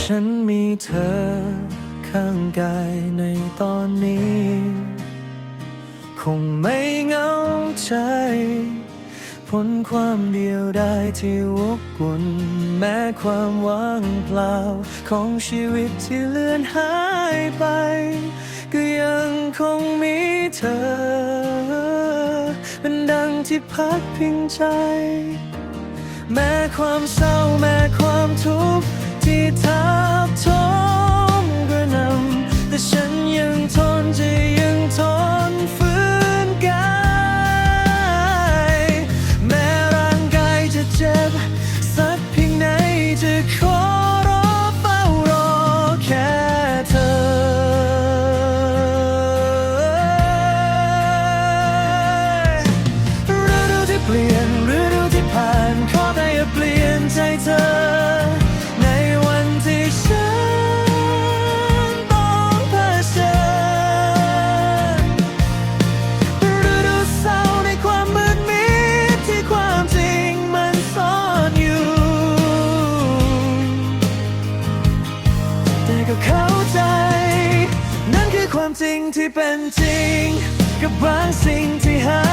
ฉันมีเธอข้างกายในตอนนี้ คงไม่เหงาใจพ้นความเดียวดายที่วกวนแม้ความว่างเปล่า ของชีวิตที่เลือนหายไป ก็ยังคงมีเธอ เป็นดังที่พักพิงใจ แม้ความเศร้าแม้ความทุกข์ ที่ทับถมกระนำแต่ฉันยังทนจะยังทนฝืนกายแม้ร่างกายจะเจ็บ สักเพียงไหนจะขอรอเฝ้ารอแค่เธอ ฤดูที่เปลี่ยน ก็เข้าใจ นั่นคือความจริงที่เป็นจริง กับบางสิ่งที่หา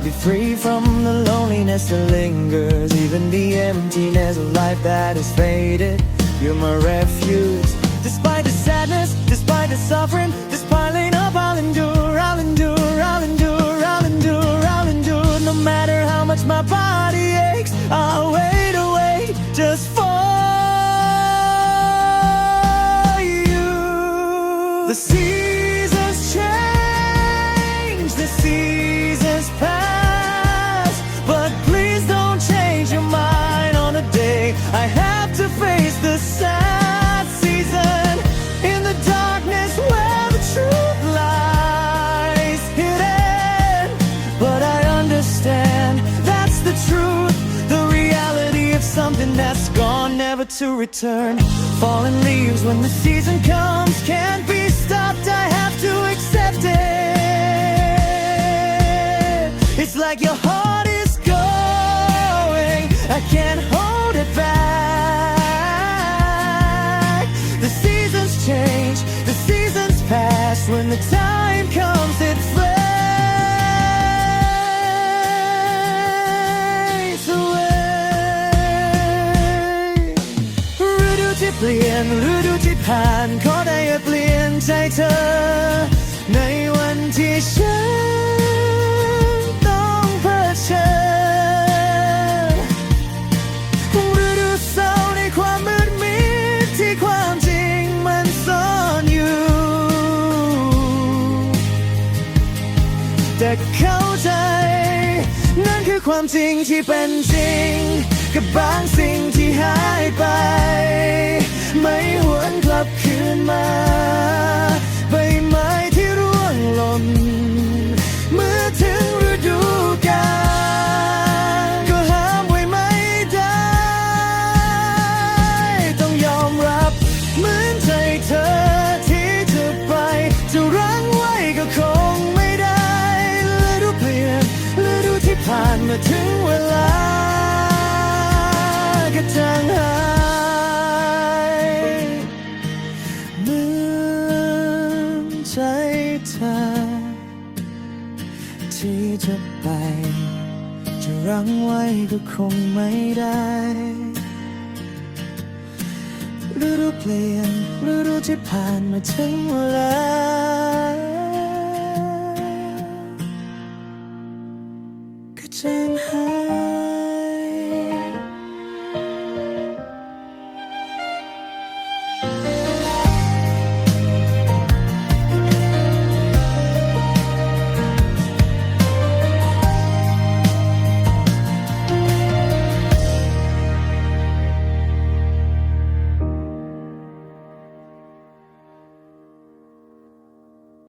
I'd be free from the loneliness that lingers, even the emptiness of life that has faded. You're my refuge. Despite the sadness, despite the suffering, this piling up, I'll endure, I'll endure, I'll endure, I'll endure, I'll endure. No matter how much my body aches, I'll wait away just never to return. Falling leaves when the season comes can't be stopped. I have to accept it. It's like your heart ผ่านขอได้อย่าเปลี่ยนใจเธอ ในวันที่ฉันต้องเผชิญฤดูเศร้าในความมืดมิดที่ความจริงมันซ่อนอยู่ แต่เข้าใจ นั่นคือความจริงที่เป็นจริง กับบางสิ่งที่หายไป ไม่หวนกลับคืนมา ใบไม้ที่ร่วงหล่นเมื่อถึงฤดูกาลก็ห้ามไว้ไม่ได้ ต้องยอมรับเหมือนใจเธอที่จะไป จะรั้งไว้ก็คงไม่ได้ฤดูเปลี่ยนฤดูที่ผ่านมาถึง ที่จะไป จะรั้งไว้ก็คงไม่ได้ฤดูเปลี่ยนฤดูที่ผ่านมาถึงแล้ว